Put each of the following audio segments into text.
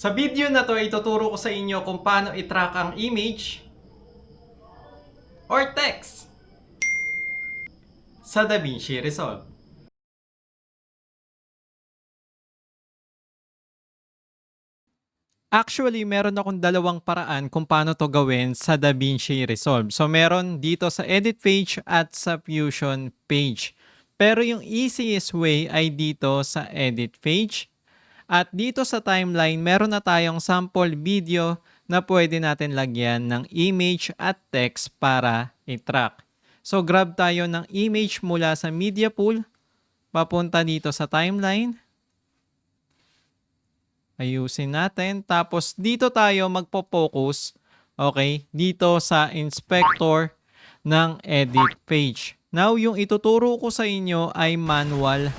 Sa video na to, ituturo ko sa inyo kung paano i-track ang image or text sa DaVinci Resolve. Actually, meron akong dalawang paraan kung paano to gawin sa DaVinci Resolve. So, meron dito sa edit page at sa fusion page. Pero yung easiest way ay dito sa edit page. At dito sa timeline, meron na tayong sample video na pwede natin lagyan ng image at text para i-track. So, grab tayo ng image mula sa media pool, papunta dito sa timeline. Ayusin natin. Tapos, dito tayo magpo-focus, okay, dito sa inspector ng edit page. Now, yung ituturo ko sa inyo ay manual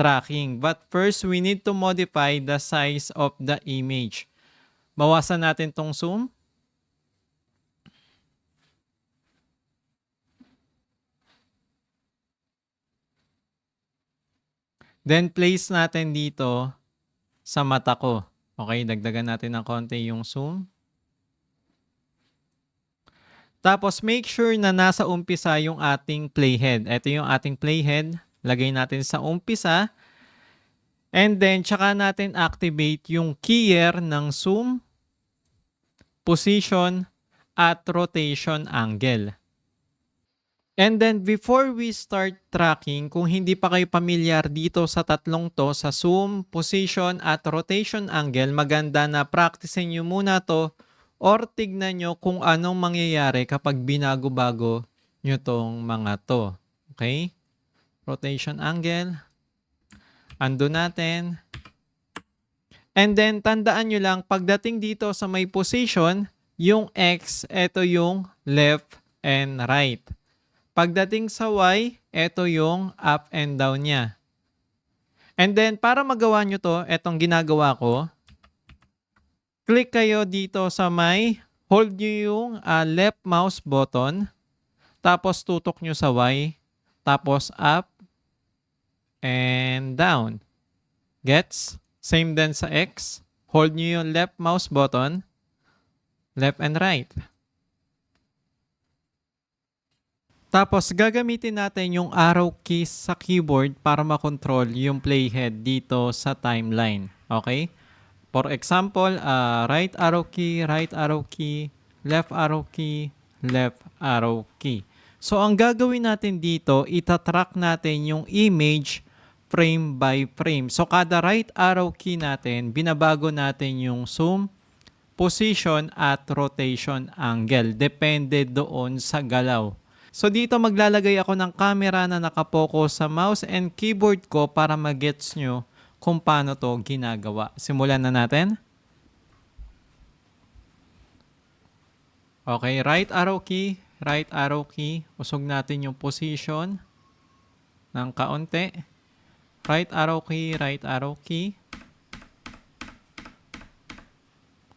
tracking. But first, we need to modify the size of the image. Bawasan natin tong zoom. Then place natin dito sa mata ko. Okay, dagdagan natin ng konti yung zoom. Tapos make sure na nasa umpisa yung ating playhead. Ito yung ating playhead. Lagay natin sa umpisa. And then, tsaka natin activate yung keyer ng zoom, position, at rotation angle. And then, before we start tracking, kung hindi pa kayo pamilyar dito sa tatlong to, sa zoom, position, at rotation angle, maganda na practicein nyo muna to or tignan nyo kung anong mangyayari kapag binago-bago nyo tong mga to. Okay? Rotation angle. Ando natin. And then, tandaan nyo lang, pagdating dito sa may position, yung X, ito yung left and right. Pagdating sa Y, ito yung up and down niya. And then, para magawa nyo to, etong ginagawa ko, click kayo dito sa may, hold nyo yung ah, left mouse button, tapos tutok nyo sa Y, tapos up, and down. Gets? Same din sa X. Hold nyo yung left mouse button, left and right. Tapos, gagamitin natin yung arrow keys sa keyboard para makontrol yung playhead dito sa timeline. Okay? For example, uh, right arrow key, right arrow key, left arrow key, left arrow key. So, ang gagawin natin dito, itatrack natin yung image frame by frame. So, kada right arrow key natin, binabago natin yung zoom, position, at rotation angle. Depende doon sa galaw. So dito maglalagay ako ng camera na nakapokus sa mouse and keyboard ko para magets nyo kung paano to ginagawa. Simulan na natin. Okay, right arrow key, right arrow key. Usog natin yung position ng kaunti. Right arrow key, right arrow key.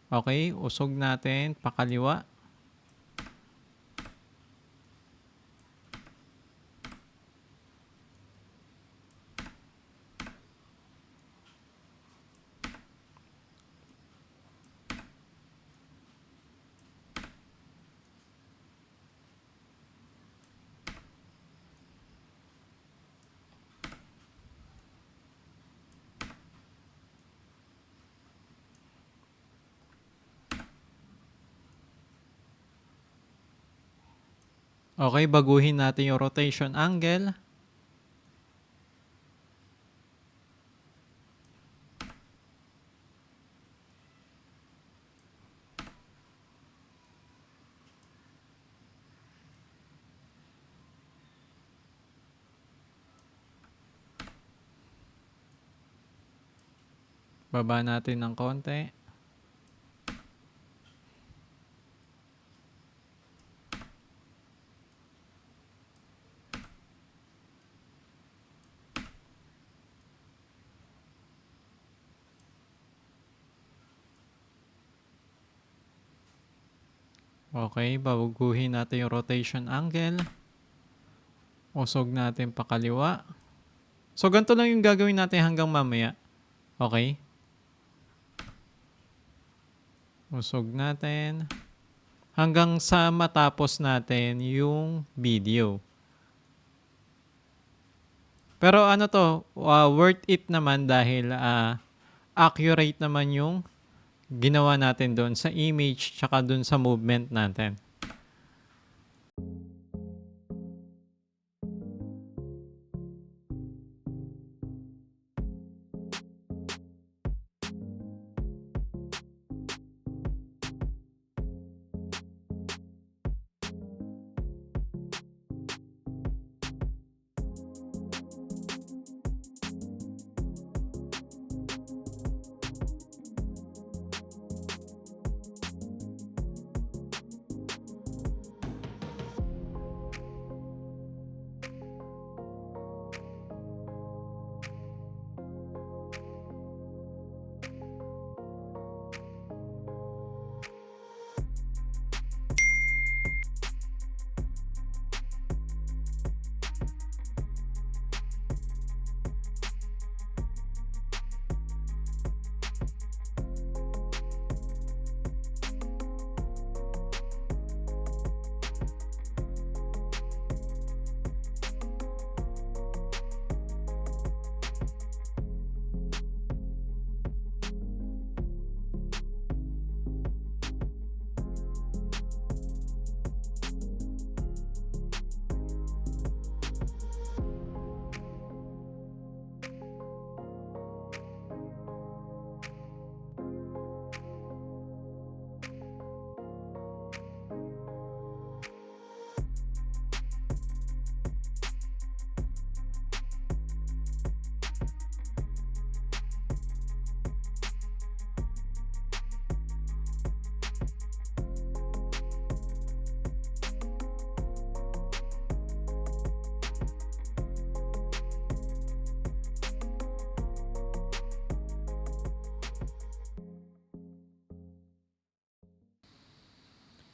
Okay, usog natin pakaliwa. Okay, baguhin natin yung rotation angle. Baba natin ng konti. Okay, babaguhin natin yung rotation angle. Usog natin pakaliwa. So, ganito lang yung gagawin natin hanggang mamaya. Okay? Usog natin. Hanggang sa matapos natin yung video. Pero ano to, uh, worth it naman dahil uh, accurate naman yung ginawa natin doon sa image tsaka doon sa movement natin.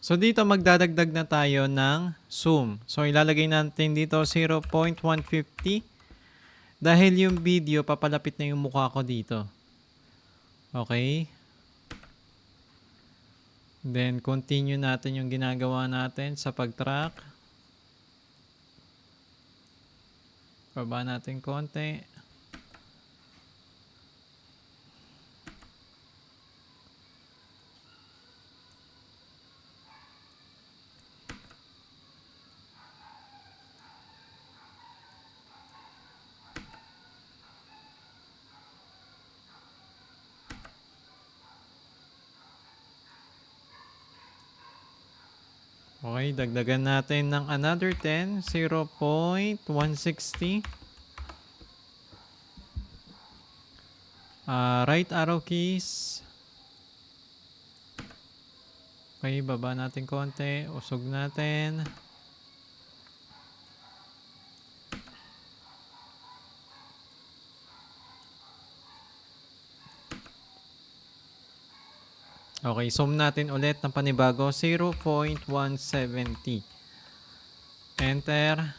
So dito magdadagdag na tayo ng zoom. So ilalagay natin dito 0.150 dahil yung video papalapit na yung mukha ko dito. Okay? Then continue natin yung ginagawa natin sa pag-track. Baba natin konti. Okay, dagdagan natin ng another 10, 0.160. Ah, right arrow keys. Okay, baba natin konti, usog natin. Okay, zoom natin ulit ng panibago. 0.170. Enter.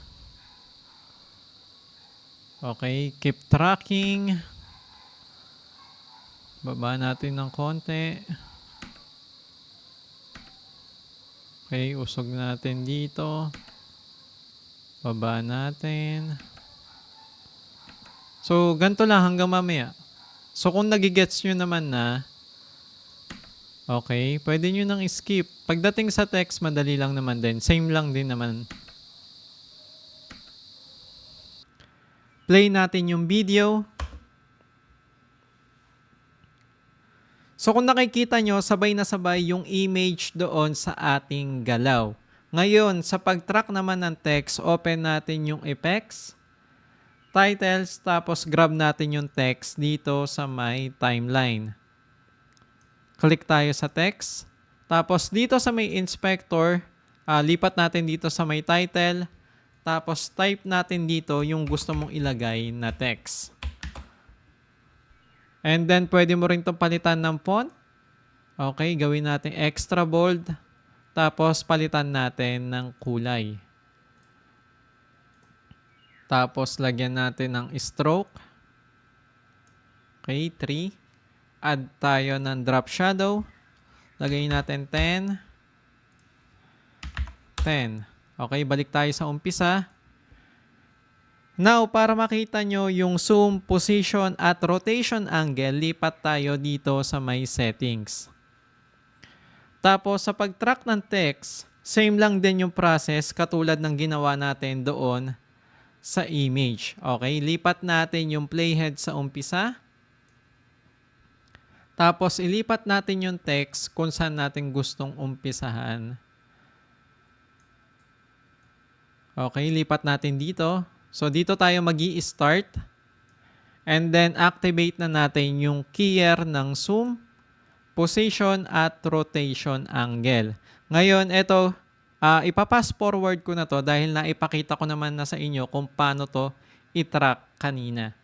Okay, keep tracking. Baba natin ng konti. Okay, usog natin dito. Baba natin. So, ganito lang hanggang mamaya. So, kung nagigets nyo naman na, Okay, pwede nyo nang skip. Pagdating sa text, madali lang naman din. Same lang din naman. Play natin yung video. So kung nakikita nyo, sabay na sabay yung image doon sa ating galaw. Ngayon, sa pag-track naman ng text, open natin yung effects, titles, tapos grab natin yung text dito sa my timeline. Click tayo sa text. Tapos dito sa may inspector, uh, lipat natin dito sa may title. Tapos type natin dito yung gusto mong ilagay na text. And then pwede mo rin itong palitan ng font. Okay, gawin natin extra bold. Tapos palitan natin ng kulay. Tapos lagyan natin ng stroke. Okay, 3 add tayo ng drop shadow. Lagay natin 10. 10. Okay, balik tayo sa umpisa. Now, para makita nyo yung zoom, position, at rotation angle, lipat tayo dito sa may settings. Tapos, sa pag-track ng text, same lang din yung process katulad ng ginawa natin doon sa image. Okay, lipat natin yung playhead sa umpisa. Tapos, ilipat natin yung text kung saan natin gustong umpisahan. Okay, lipat natin dito. So, dito tayo mag start And then, activate na natin yung keyer ng zoom, position, at rotation angle. Ngayon, ito, ah ipapass forward ko na to dahil naipakita ko naman na sa inyo kung paano to i-track kanina.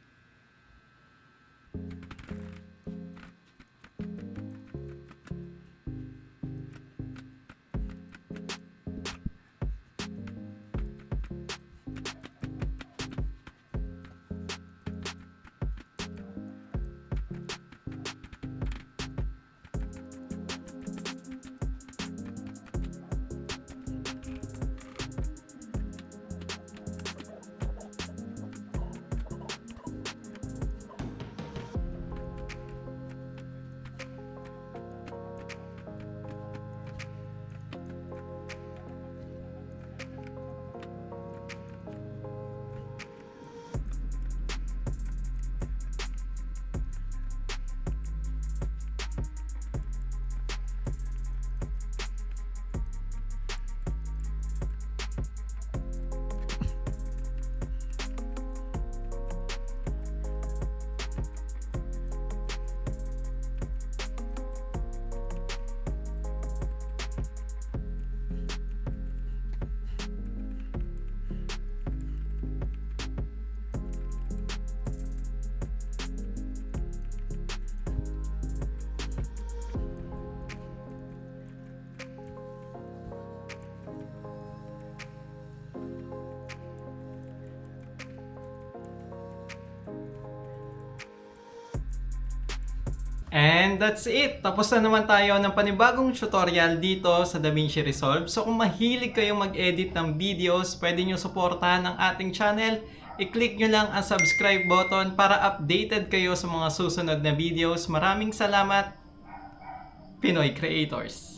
And that's it! Tapos na naman tayo ng panibagong tutorial dito sa DaVinci Resolve. So kung mahilig kayong mag-edit ng videos, pwede nyo suportahan ang ating channel. I-click nyo lang ang subscribe button para updated kayo sa mga susunod na videos. Maraming salamat, Pinoy Creators!